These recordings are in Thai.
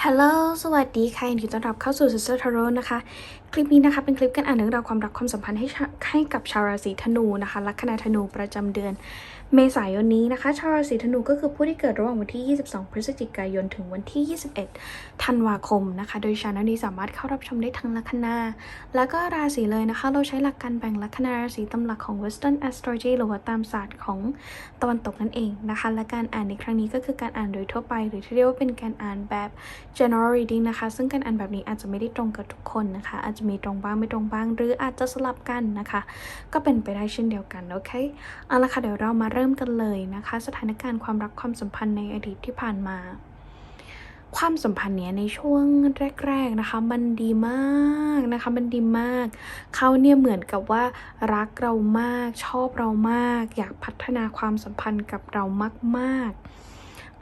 ฮัลโหล สวัสดีค่ะยินดีต้อนรับเข้าสู่ Sister Tarot นะคะ คลิปนี้นะคะเป็นคลิปการอ่านเรื่องราวความรักความสัมพันธ์ให้ให้กับชาวราศีธนูนะคะลัคนาธนูประจำเดือน เมษายนนี้นะคะ ชาวราศีธนูก็คือผู้ที่เกิดระหว่างวันที่ 22 พฤศจิกายนถึงวันที่ 21 ธันวาคมนะคะ โดยชาแนลนี้สามารถเข้ารับชมได้ทั้งลัคนา แล้วก็ราศีเลยนะคะ เราใช้หลักการแบ่งลัคนาราศีตามหลักของ Western Astrology หรือว่าตามศาสตร์ของตะวันตกนั่นเองนะคะ และการอ่านในครั้งนี้ก็คือการอ่านโดยทั่วไป หรือที่เรียกว่าเป็นการอ่านแบบ general reading นะคะ ซึ่งการอ่านแบบนี้อาจจะไม่ได้ตรงกับทุกคนนะคะอาจจะมีตรงบ้างไม่ตรงบ้าง หรืออาจจะสลับกันนะคะ ก็เป็นไปได้เช่นเดียวกันโอเคเอาละค่ะเดี๋ยวเรามาเริ่มกันเลยนะคะ สถานการณ์ความรักความสัมพันธ์ในอดีตที่ผ่านมา ความสัมพันธ์เนี้ยในช่วงแรก ๆนะคะ มันดีมากนะคะ มันดีมาก เขาเนี่ยเหมือนกับว่ารักเรามากชอบเรามาก อยากพัฒนาความสัมพันธ์กับเรามากๆ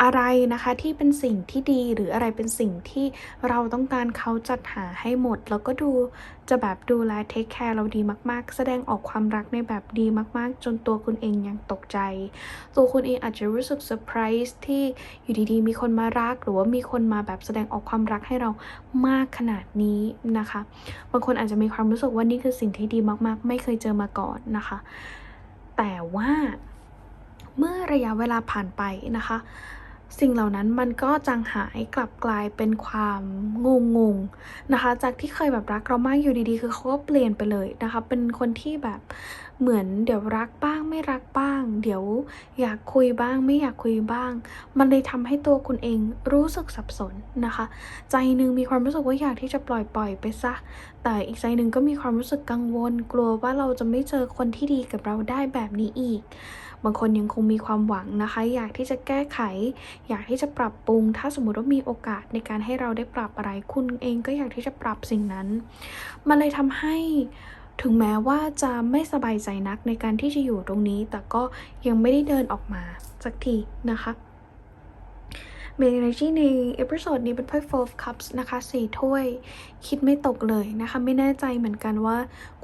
อะไรนะคะที่เป็นสิ่งที่ดีหรืออะไรเป็นสิ่งที่เราต้องการเขาจัดหาให้หมด แล้วก็ดูจะแบบดูแลเทคแคร์เราดีมากๆ แสดงออกความรักในแบบดีมากๆ จนตัวคุณเองยังตกใจ ตัวคุณเองอาจจะรู้สึกเซอร์ไพรส์ที่อยู่ดีๆ มีคนมารัก หรือว่ามีคนมาแบบแสดงออกความรักให้เรามากขนาดนี้นะคะ บางคนอาจจะมีความรู้สึกว่านี่คือสิ่งที่ดีมากๆ ไม่เคยเจอมาก่อนนะคะ แต่ว่าเมื่อระยะเวลาผ่านไปนะคะ สิ่งเหล่านั้นมันก็จางหายกลับกลายเป็นความงงงๆนะคะ จากที่เคยแบบรักเรามากอยู่ดีๆ คือเขาก็เปลี่ยนไปเลยนะคะ เป็นคนที่แบบ เหมือนเดี๋ยวรักบ้างไม่รักบ้าง เดี๋ยวอยากคุยบ้างไม่อยากคุยบ้าง มันเลยทำให้ตัวคุณเองรู้สึกสับสนนะคะ ใจหนึ่งมีความรู้สึกว่าอยากที่จะปล่อยปล่อยไปซะ แต่อีกใจหนึ่งก็มีความรู้สึกกังวล กลัวว่าเราจะไม่เจอคนที่ดีกับเราได้แบบนี้อีก บางคนยังคงมีความหวังนะคะ อยากที่จะแก้ไข อยากที่จะปรับปรุง ถ้าสมมติว่ามีโอกาสในการให้เราได้ปรับอะไรคุณเองก็อยากที่จะปรับสิ่งนั้น มันเลยทำให้ ถึงแม้ว่าจะไม่สบายใจนักในการที่จะอยู่ตรงนี้ แต่ก็ยังไม่ได้เดินออกมาสักทีนะคะเมน energy ในเอพิโซดนี้เป็นไพ่ four of cups นะคะสี่ถ้วย คิดไม่ตกเลยนะคะ ไม่แน่ใจเหมือนกันว่า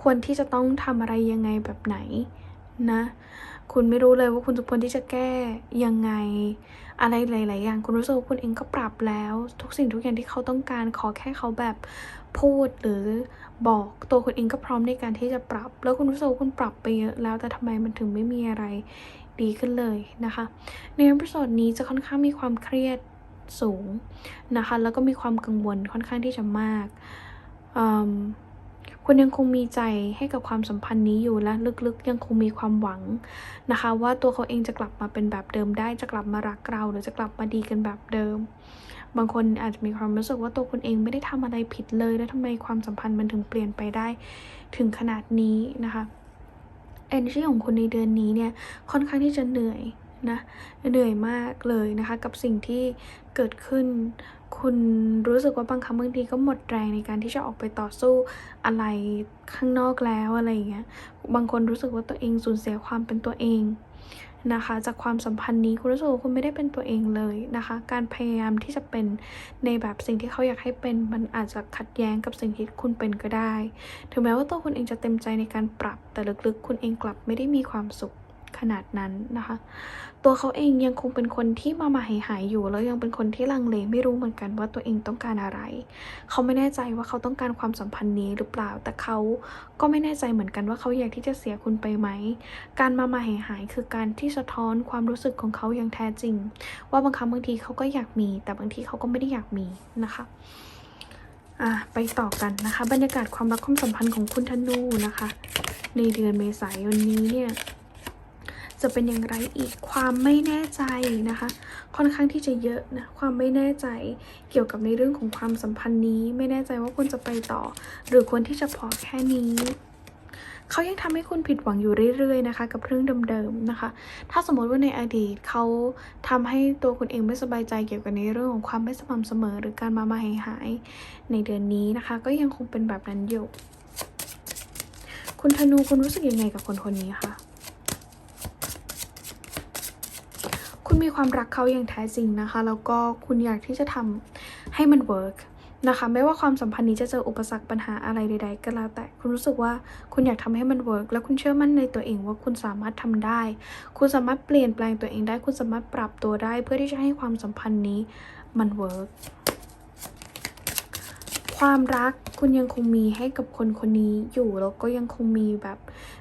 ควรที่จะต้องทำอะไรยังไงแบบไหน นะ คุณไม่รู้เลยว่าคุณจะควรที่จะแก้ยังไง อะไรหลาย ๆ อย่าง คุณรู้สึกว่าคุณเองก็ปรับแล้ว ทุกสิ่งทุกอย่างที่เขาต้องการขอแค่เขาแบบพูดหรือบอกตัวคุณเองก็พร้อมในการที่จะปรับ แล้วคุณรู้สึกว่าคุณปรับไปเยอะแล้วแต่ทำไมมันถึงไม่มีอะไรดีขึ้นเลยนะคะ ในเอพิโซดนี้จะค่อนข้างมีความเครียดสูงนะคะ แล้วก็มีความกังวลค่อนข้างที่จะมากอืม คุณยังคงมีใจให้กับความสัมพันธ์นี้อยู่และลึกๆ ยังคงมีความหวังนะคะ ว่าตัวเขาเองจะกลับมาเป็นแบบเดิมได้จะกลับมารักเราหรือจะกลับมาดีกันแบบเดิม บางคนอาจจะมีความรู้สึกว่าตัวคุณเองไม่ได้ทำอะไรผิดเลย แล้วทำไมความสัมพันธ์มันถึงเปลี่ยนไปได้ถึงขนาดนี้นะคะ energy ของคุณในเดือนนี้เนี่ยค่อนข้างที่จะเหนื่อย นะเหนื่อยมากเลยนะคะ กับสิ่งที่เกิดขึ้น คุณรู้สึกว่าบางครั้งบางทีก็หมดแรงในการที่จะออกไปต่อสู้อะไรข้างนอกแล้วอะไรอย่างเงี้ยบางคนรู้สึกว่าตัวเองสูญเสียความเป็นตัวเองนะคะ จากความสัมพันธ์นี้คุณรู้สึกว่าคุณไม่ได้เป็นตัวเองเลยนะคะ การพยายามที่จะเป็นในแบบสิ่งที่เขาอยากให้เป็น มันอาจจะขัดแย้งกับสิ่งที่คุณเป็นก็ได้ ถึงแม้ว่าตัวคุณเองจะเต็มใจในการปรับ แต่ลึกๆ คุณเองกลับไม่ได้มีความสุข ขนาดนั้นนะคะ ตัวเขาเองยังคงเป็นคนที่มามาหายหายๆอยู่ แล้วยังเป็นคนที่ลังเลไม่รู้เหมือนกันว่าตัวเองต้องการอะไร เขาไม่แน่ใจว่าเขาต้องการความสัมพันธ์นี้หรือเปล่า แต่เขาก็ไม่แน่ใจเหมือนกันว่าเขาอยากที่จะเสียคุณไปไหม การมามาหายหายๆคือการที่สะท้อนความรู้สึกของเขาอย่างแท้จริง ว่าบางครั้งบางทีเขาก็อยากมี แต่บางทีเขาก็ไม่ได้อยากมีนะคะอะไปต่อกันนะคะ บรรยากาศความรักความสัมพันธ์ของคุณธนูนะคะ ในเดือนเมษายนนี้เนี่ย จะเป็นอย่างไรอีกความไม่แน่ใจนะคะ ค่อนข้างที่จะเยอะนะความไม่แน่ใจเกี่ยวกับในเรื่องของความสัมพันธ์นี้ ไม่แน่ใจว่าควรจะไปต่อ หรือควรที่จะพอแค่นี้เขายังทำให้คุณผิดหวังอยู่เรื่อยๆนะคะ กับเรื่องเดิมๆนะคะ ถ้าสมมติว่าในอดีตเขาทำให้ตัวคุณเองไม่สบายใจเกี่ยวกับในเรื่องของความไม่สม่ำเสมอ หรือการมามาหายหายๆในเดือนนี้นะคะ ก็ยังคงเป็นแบบนั้นอยู่ คุณธนูคุณรู้สึกยังไงกับคนคนนี้คะ คุณมีความรักเขาอย่างแท้จริงนะคะ แล้วก็คุณอยากที่จะทำให้มันเวิร์กนะคะไม่ว่าความสัมพันธ์นี้จะเจออุปสรรคปัญหาอะไรใด ๆ ก็แล้วแต่คุณรู้สึกว่าคุณอยากทำให้มันเวิร์กและคุณเชื่อมั่นในตัวเองว่าคุณสามารถทำได้ คุณสามารถเปลี่ยนแปลงตัวเองได้ คุณสามารถปรับตัวได้ เพื่อที่จะให้ความสัมพันธ์นี้มันเวิร์กความรักคุณยังคงมีให้กับคนคนนี้อยู่แล้วก็ยังคงมีแบบ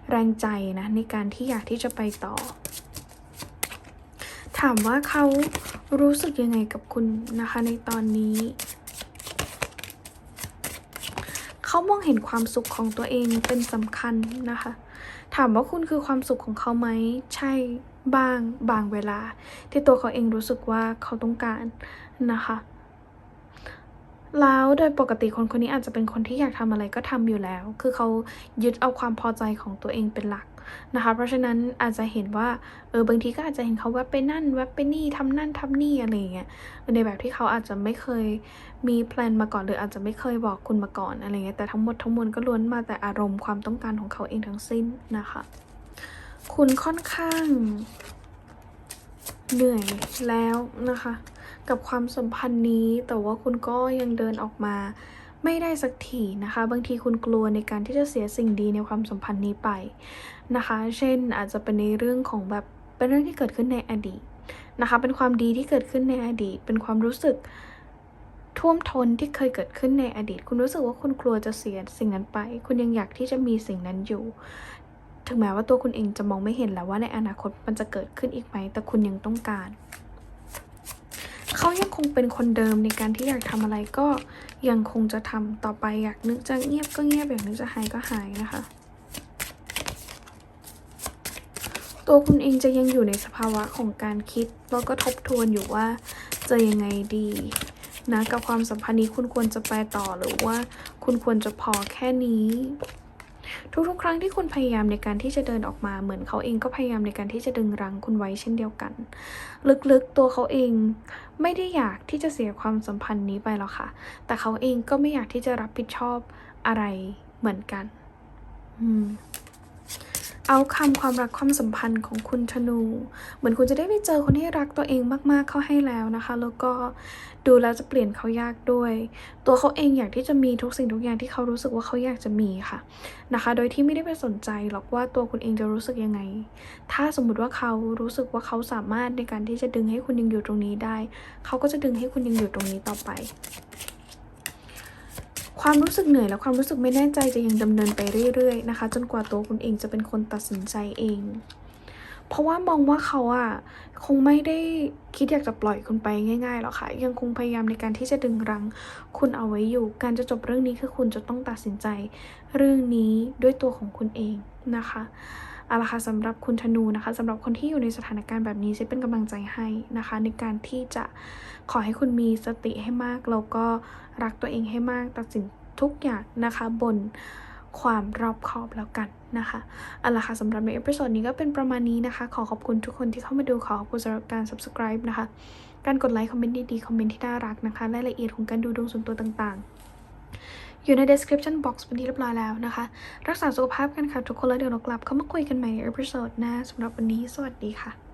แรงใจนะในการที่อยากที่จะไปต่อามว่าเขารู้สึกยังไงกับคุณนะคะในตอนนี้ เขามองเห็นความสุขของตัวเองเป็นสำคัญนะคะ ถามว่าคุณคือความสุขของเขาไหม ใช่บ้างบางเวลา ที่ตัวเขาเองรู้สึกว่าเขาต้องการนะคะแล้วโดยปกติคนคนนี้อาจจะเป็นคนที่อยากทำอะไรก็ทำอยู่แล้ว คือเขายึดเอาความพอใจของตัวเองเป็นหลัก นะคะ เพราะฉะนั้นอาจจะเห็นว่าเออบางทีก็อาจจะเห็นเขาแวบไปนั่นแวบไปนี่ทำนั่นทำนี่อะไรเงี้ยในแบบที่เขาอาจจะไม่เคยมีแพลนมาก่อนหรืออาจจะไม่เคยบอกคุณมาก่อนอะไรเงี้ยแต่ทั้งหมดทั้งมวลก็ล้วนมาแต่อารมณ์ความต้องการของเขาเองทั้งสิ้นนะคะ คุณค่อนข้างเหนื่อยแล้วนะคะ กับความสัมพันธ์นี้แต่ว่าคุณก็ยังเดินออกมา ไม่ได้สักทีนะคะ บางทีคุณกลัวในการที่จะเสียสิ่งดีในความสัมพันธ์นี้ไปนะคะ เช่นอาจจะเป็นในเรื่องของแบบเป็นเรื่องที่เกิดขึ้นในอดีตนะคะ เป็นความดีที่เกิดขึ้นในอดีต เป็นความรู้สึกท่วมท้นที่เคยเกิดขึ้นในอดีต คุณรู้สึกว่าคุณกลัวจะเสียสิ่งนั้นไป คุณยังอยากที่จะมีสิ่งนั้นอยู่ ถึงแม้ว่าตัวคุณเองจะมองไม่เห็นแล้วว่าในอนาคตมันจะเกิดขึ้นอีกไหม แต่คุณยังต้องการ เขายังคงเป็นคนเดิมในการที่อยากทำอะไรก็ยังคงจะทำต่อไปอยากนึกจะเงียบก็เงียบอยากนึกจะหายก็หายนะคะ ตัวคุณเองจะยังอยู่ในสภาวะของการคิดแล้วก็ทบทวนอยู่ว่าจะยังไงดีนะกับความสัมพันธ์นี้คุณควรจะไปต่อหรือว่าคุณควรจะพอแค่นี้ ทุกๆ ครั้งที่คุณพยายามในการที่จะเดินออกมาเหมือนเขาเองก็พยายามในการที่จะดึงรั้งคุณไว้เช่นเดียวกัน ลึกๆ ตัวเขาเองไม่ได้อยากที่จะเสียความสัมพันธ์นี้ไปหรอกค่ะ แต่เขาเองก็ไม่อยากที่จะรับผิดชอบอะไรเหมือนกันเอาคำความรักความสัมพันธ์ของคุณธนู เหมือนคุณจะได้ไปเจอคนที่รักตัวเองมาก ๆ เข้าให้แล้วนะคะ แล้วก็ ดูแล้วจะเปลี่ยนเขายากด้วย ตัวเขาเองอยากที่จะมีทุกสิ่งทุกอย่างที่เขารู้สึกว่าเขาอยากจะมีค่ะนะคะ โดยที่ไม่ได้ไปสนใจหรอกว่าตัวคุณเองจะรู้สึกยังไง ถ้าสมมุติว่าเขารู้สึกว่าเขาสามารถในการที่จะดึงให้คุณยังอยู่ตรงนี้ได้ เขาก็จะดึงให้คุณยังอยู่ตรงนี้ต่อไป ความรู้สึกเหนื่อยและความรู้สึกไม่แน่ใจจะยังดำเนินไปเรื่อยๆนะคะ จนกว่าตัวคุณเองจะเป็นคนตัดสินใจเอง เพราะว่ามองว่าเขาอะคงไม่ได้คิดอยากจะปล่อยคุณไปง่ายๆหรอกค่ะ ยังคงพยายามในการที่จะดึงรั้งคุณเอาไว้อยู่ การจะจบเรื่องนี้คือคุณจะต้องตัดสินใจ เรื่องนี้ด้วยตัวของคุณเองนะคะเอาละค่ะสำหรับคุณธนูนะคะสำหรับคนที่อยู่ในสถานการณ์แบบนี้เจะเป็นกำลังใจให้นะคะ ในการที่จะขอให้คุณมีสติให้มากแล้วก็รักตัวเองให้มากตัดสินทุกอย่างนะคะ บนความรอบคอบแล้วกัน นะคะเอาละค่ะสำหรับในเอพิโซดนี้ก็เป็นประมาณนี้นะคะ ขอขอบคุณทุกคนที่เข้ามาดูขอขอบคุณสำหรับการ subscribe นะคะ การกดไลค์คอมเมนต์ดีๆ คอมเมนต์ที่น่ารักนะคะรายละเอียดของการดูดวงส่วนตัวต่างๆ อยู่ใน description box เป็นที่เรียบร้อยแล้วนะคะ รักษาสุขภาพกันค่ะทุกคนแล้วเดี๋ยวเรากลับเข้ามาคุยกันใหม่ในเอพิโซดหน้าสำหรับวันนี้สวัสดีค่ะ